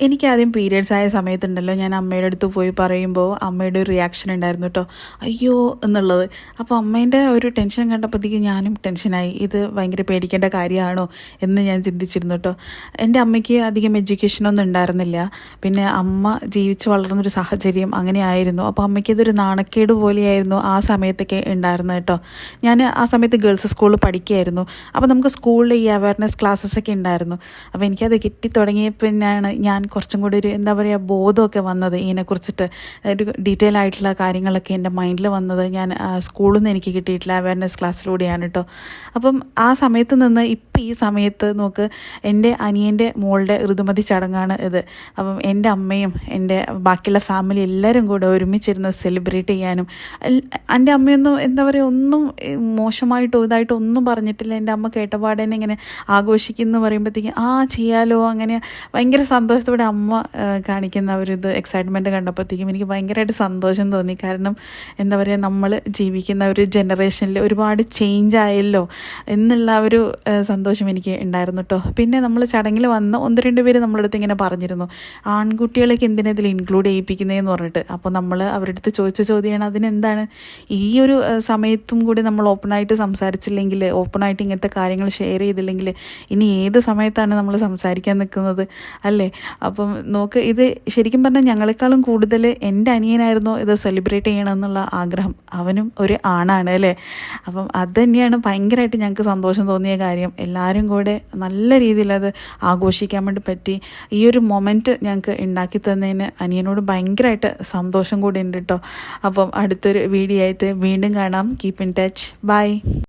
എനിക്കാദ്യം periods ആയ സമയത്തുണ്ടല്ലോ ഞാൻ അമ്മയുടെ അടുത്ത് പോയി പറയുമ്പോൾ അമ്മയുടെ ഒരു റിയാക്ഷൻ ഉണ്ടായിരുന്നു കേട്ടോ അയ്യോ എന്നുള്ളത്. അപ്പോൾ അമ്മേന്റെ ഒരു ടെൻഷൻ കണ്ടപ്പോഴത്തേക്ക് ഞാനും ടെൻഷനായി ഇത് ഭയങ്കര പേടിക്കേണ്ട കാര്യമാണോ എന്ന് ഞാൻ ചിന്തിച്ചിരുന്നു കേട്ടോ എന്റെ അമ്മയ്ക്ക് അധികം എഡ്യൂക്കേഷനൊന്നും ഉണ്ടായിരുന്നില്ല. പിന്നെ അമ്മ ജീവിച്ച് വളർന്നൊരു സാഹചര്യം അങ്ങനെയായിരുന്നു അപ്പോൾ അമ്മയ്ക്ക് ഇതൊരു നാണക്കേട് പോലെയായിരുന്നു ആ സമയത്തൊക്കെ ഉണ്ടായിരുന്നത് കേട്ടോ ഞാൻ ആ സമയത്ത് ഗേൾസ് സ്കൂളിൽ പഠിക്കുകയായിരുന്നു. അപ്പോൾ നമുക്ക് സ്കൂളിൽ ഈ അവയർനെസ് ക്ലാസ്സസ് ഒക്കെ ഉണ്ടായിരുന്നു. അപ്പോൾ എനിക്കത് കിട്ടി പിന്നെയാണ് ഞാൻ കുറച്ചും കൂടി ഒരു എന്താ പറയുക ബോധമൊക്കെ വന്നത് ഇതിനെക്കുറിച്ചിട്ട് ഒരു ഡീറ്റെയിൽ ആയിട്ടുള്ള കാര്യങ്ങളൊക്കെ എന്റെ മൈൻഡിൽ വന്നത് ഞാൻ സ്കൂളിൽ നിന്ന് എനിക്ക് കിട്ടിയിട്ടുള്ള അവയർനെസ് ക്ലാസ്സിലൂടെയാണ് കേട്ടോ അപ്പം ആ സമയത്ത് നിന്ന് ഇപ്പം ഈ സമയത്ത് നോക്ക് എന്റെ അനിയന്റെ മോളുടെ ഋതുമതി ചടങ്ങാണ് ഇത്. അപ്പം എന്റെ അമ്മയും എന്റെ ബാക്കിയുള്ള ഫാമിലി എല്ലാവരും കൂടെ ഒരുമിച്ചിരുന്ന് സെലിബ്രേറ്റ് ചെയ്യാനും എന്റെ അമ്മയൊന്നും എന്താ പറയുക ഒന്നും മോശമായിട്ടോ ഇതായിട്ടോ ഒന്നും പറഞ്ഞിട്ടില്ല. എന്റെ അമ്മ കേട്ടപാടേനെ ഇങ്ങനെ ആഘോഷിക്കുന്നു പറയുമ്പോഴത്തേക്കും ആ ചെയ്യാലോ അങ്ങനെ ഭയങ്കര സന്തോഷത്തോടെ അമ്മ ഏഹ്, കാണിക്കുന്ന ഒരു ഇത് എക്സൈറ്റ്മെന്റ് കണ്ടപ്പോഴത്തേക്കും എനിക്ക് ഭയങ്കരമായിട്ട് സന്തോഷം തോന്നി. കാരണം എന്താ പറയുക നമ്മൾ ജീവിക്കുന്ന ഒരു ജനറേഷനിൽ ഒരുപാട് ചേഞ്ച് ആയല്ലോ എന്നുള്ള ഒരു സന്തോഷം എനിക്ക് ഉണ്ടായിരുന്നു കേട്ടോ പിന്നെ നമ്മൾ ചടങ്ങിൽ വന്ന് ഒന്ന് രണ്ട് പേര് നമ്മളടുത്ത് ഇങ്ങനെ പറഞ്ഞിരുന്നു. ആൺകുട്ടികളൊക്കെ എന്തിനാ ഇതിൽ ഇൻക്ലൂഡ് ചെയ്യിപ്പിക്കുന്നതെന്ന് പറഞ്ഞിട്ട്. അപ്പോൾ നമ്മൾ അവരുടെ അടുത്ത് ചോദിച്ച ചോദ്യമാണ് അതിനെന്താണ്? ഈ ഒരു സമയത്തും കൂടി നമ്മൾ ഓപ്പണായിട്ട് സംസാരിച്ചില്ലെങ്കിൽ ഓപ്പണായിട്ട് ഇങ്ങനത്തെ കാര്യങ്ങൾ ഷെയർ ചെയ്തില്ലെങ്കിൽ ഇനി ഏത് സമയത്താണ് നമ്മൾ സംസാരിക്കാൻ നിൽക്കുന്നത്? അല്ലേ? അപ്പം നോക്ക് ഇത് ശരിക്കും പറഞ്ഞാൽ ഞങ്ങളെക്കാളും കൂടുതൽ എന്റെ അനിയനായിരുന്നു ഇത് സെലിബ്രേറ്റ് ചെയ്യണം എന്നുള്ള ആഗ്രഹം. അവനും ഒരു ആണാണ് അല്ലേ? അപ്പം അത് തന്നെയാണ് ഭയങ്കരമായിട്ട് ഞങ്ങൾക്ക് സന്തോഷം തോന്നിയ കാര്യം. എല്ലാവരും കൂടെ നല്ല രീതിയിൽ അത് ആഘോഷിക്കാൻ വേണ്ടി പറ്റി. ഈ ഒരു മൊമെന്റ് ഞങ്ങൾക്ക് ഉണ്ടാക്കി തന്നതിന് അനിയനോട് ഭയങ്കരമായിട്ട് സന്തോഷം കൂടി ഉണ്ട് കേട്ടോ അപ്പം അടുത്തൊരു വീഡിയോ ആയിട്ട് വീണ്ടും കാണാം. Keep in touch by